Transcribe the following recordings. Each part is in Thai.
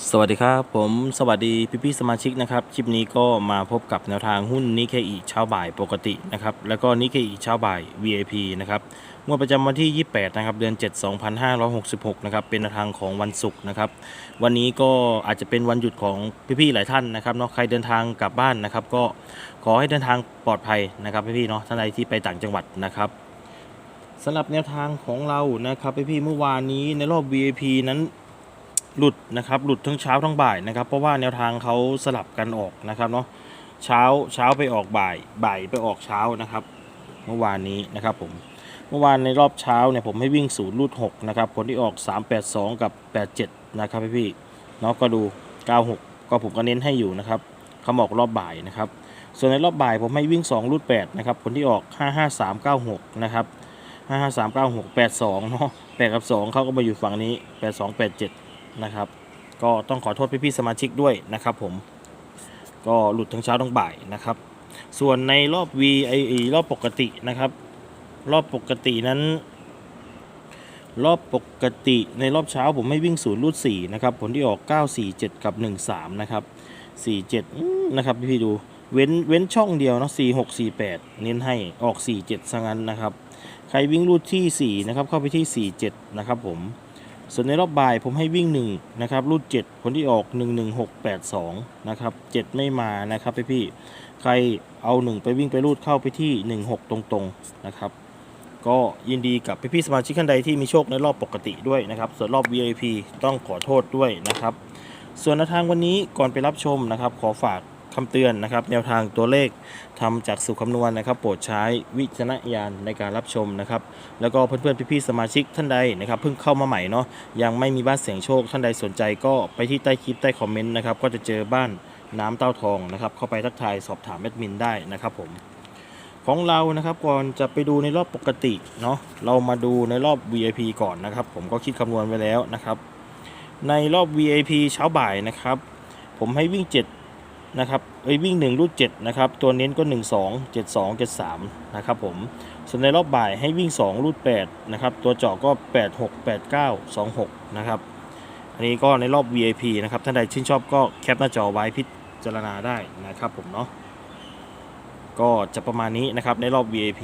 สวัสดีครับผมสวัสดีพี่พี่ๆสมาชิกนะครับคลิปนี้ก็มาพบกับแนวทางหุ้นนิเคอีเช้าบ่ายปกตินะครับแล้วก็นิเคอีเช้าบ่าย VIP นะครับงวดประจำวันที่ 28 นะครับ เดือน 7 2566 นะครับ เป็นแนวทางของวันศุกร์นะครับ วันนี้ก็อาจจะเป็นวันหยุดของพี่ๆหลายท่านนะครับเนาะใครเดินทางกลับบ้านนะครับ ก็ขอให้เดินทางปลอดภัยนะครับพี่ๆเนาะท่านใดที่ไปต่างจังหวัดนะครับสำหรับแนวทางของเรานะครับพี่ๆเมื่อวานนี้ในรอบ VIP นั้น หลุดนะครับหลุดทั้งเช้าทั้งบ่ายนะครับ เพราะว่าแนวทางเขาสลับกันออกนะครับเนาะเช้าเช้าไปออกบ่ายบ่ายไปออกเช้านะครับ เมื่อวานนี้นะครับผมเมื่อวานในรอบเช้าเนี่ยผมให้วิ่งศูนย์รูด6นะครับผลที่ออก 382 กับ 87 นะครับพี่พี่เนาะก็ดู 96 ก็ผมก็เน้นให้อยู่นะครับเขาบอกรอบบ่ายนะครับ ส่วนในรอบบ่ายผมให้วิ่ง2รูด8นะครับผลที่ออก 55396 นะครับ 55396 82 เนาะ8กับ 2 เขาก็มาอยู่ฝั่งนี้ 82 87 นะครับ ก็ต้องขอโทษพี่ๆสมาชิกด้วยนะครับผมก็หลุดทั้งเช้าทั้งบ่ายนะครับ ส่วนในรอบ V ไอรอบปกตินะครับ รอบปกตินั้น รอบปกติในรอบเช้าผมให้วิ่งศูนย์รูด4นะครับผลที่ออก947กับ13นะครับ47อืมนะครับพี่ๆดูเว้นเว้นช่องเดียวเนาะ46 48เน้นให้ออก47ซะงั้นนะครับ ใครวิ่งรูดที่4นะครับเข้าไปที่47นะครับผม ส่วนในรอบบ่ายผมให้วิ่ง1นะครับรูด7ผลที่ออก 11682นะครับ7ไม่มานะครับพี่พี่ใครเอา 1 ไปวิ่งไปรูดเข้าไปที่ 16 ตรงๆนะครับ ก็ยินดีกับพี่พี่สมาชิกท่านใดที่มีโชคในรอบปกติด้วยนะครับ ส่วนรอบ VIP ต้องขอโทษด้วยนะครับ ส่วนทางวันนี้ก่อนไปรับชมนะครับ ขอฝาก คำเตือนนะครับแนวทางตัวเลขทำจากสูตรคำนวณนะครับ โปรดใช้วิจารณญาณในการรับชมนะครับแล้วก็เพื่อนๆพี่ๆสมาชิกท่านใดนะครับเพิ่งเข้ามาใหม่เนาะยังไม่มีบ้านเสียงโชคท่านใดสนใจก็ไปที่ใต้คลิปใต้คอมเมนต์นะครับก็จะเจอบ้านน้ำเต้าทองนะครับเข้าไปทักทายสอบถามแอดมินได้นะครับผมของเรานะครับก่อนจะไปดูในรอบปกติเนาะเรามาดูในรอบ VIP ก่อนนะครับ ผมก็คิดคำนวณไว้แล้วนะครับ ในรอบ VIP เช้าบ่ายนะครับ ผมให้วิ่ง 7 นะครับเอ้ยวิ่ง 1 รูด7นะครับตัวเน้นก็ 1 2 7 2 7 3นะครับผมส่วนในรอบบ่ายให้วิ่ง 2 รูด8นะครับตัวเจาะก็ 8 6 8 9 2 6นะครับอันนี้ก็ในรอบ VIP นะครับท่านใดชื่นชอบก็แคปหน้าจอไว้พิจารณาได้นะครับผมเนาะก็จะประมาณนี้นะครับในรอบ VIP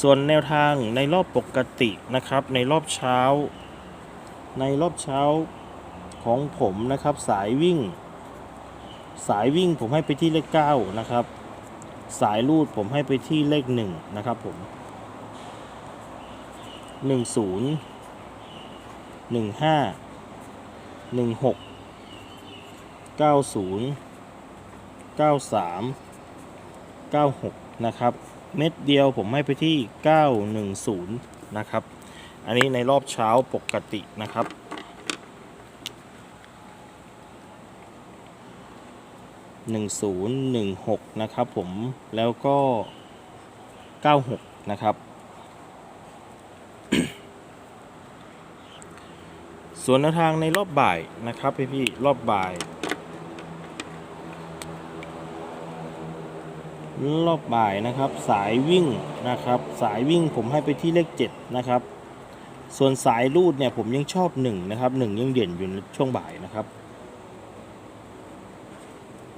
ส่วนแนวทางในรอบปกตินะครับในรอบเช้า ในรอบเช้าของผมนะครับสายวิ่ง สายวิ่งผมให้ไปที่เลข 9 นะครับ สายรูดผมให้ไปที่เลข 1 นะครับผม 10 15 16 90 93 96 นะครับ เม็ดเดียวผมให้ไปที่ 910 นะครับ อันนี้ในรอบเช้าปกตินะครับ 1016 นะครับผมแล้วก็ 96 นะครับ ส่วนแนวทางในรอบบ่ายนะครับพี่พี่รอบบ่าย รอบบ่ายนะครับ สายวิ่งนะครับ สายวิ่งผมให้ไปที่เลข 7 นะครับ ส่วนสายรูดเนี่ยผมยังชอบ 1 นะครับ 1 ยังเด่นอยู่ช่วงบ่ายนะครับ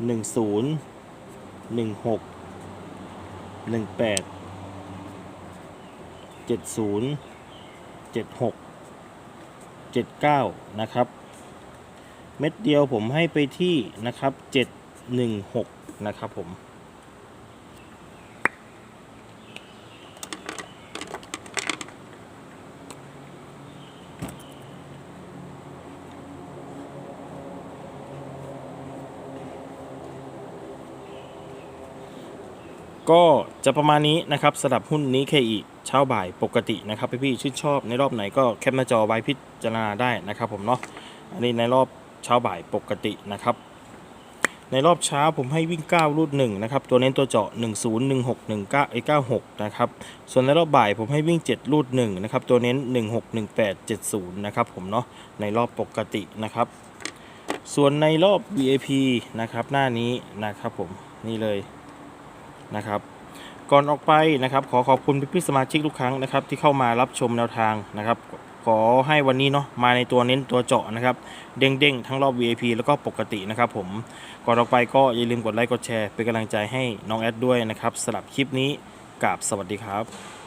หนึ่งศูนย์หนึ่งหกหนึ่งแปดเจ็ดศูนย์เจ็ดหกเจ็ดเก้านะครับ เม็ดเดียวผมให้ไปที่นะครับเจ็ดหนึ่งหกนะครับผม ก็จะประมาณนี้นะครับสำหรับหุ้นนี้เคอีเช้าบ่ายปกตินะครับพี่ๆชื่นชอบในรอบไหนก็แคปหน้าจอไว้พิจารณาได้นะครับผมเนาะอันนี้ในรอบเช้าบ่ายปกตินะครับ ในรอบเช้าผมให้วิ่ง 9 รูด1นะครับตัวเน้นตัวเจาะ 1 0 1 6 1 9ไอ้96นะครับส่วนในรอบบ่ายผมให้วิ่ง 7 รูด1นะครับตัวเน้น 1 6 1 8 7 0นะครับผมเนาะในรอบปกตินะครับ ส่วนในรอบ VIP นะครับหน้านี้นะครับผมนี่เลย นะครับ ก่อนออกไปนะครับขอขอบคุณพี่ๆสมาชิกทุกครั้งนะครับ ที่เข้ามารับชมแนวทางนะครับ ขอให้วันนี้เนาะมาในตัวเน้นตัวเจาะนะครับ เด้งๆ ทั้งรอบ VIP แล้วก็ปกตินะครับผม ก่อนออกไปก็อย่าลืมกดไลค์กดแชร์เป็นกำลังใจให้น้องแอดด้วยนะครับสำหรับคลิปนี้กับสวัสดีครับ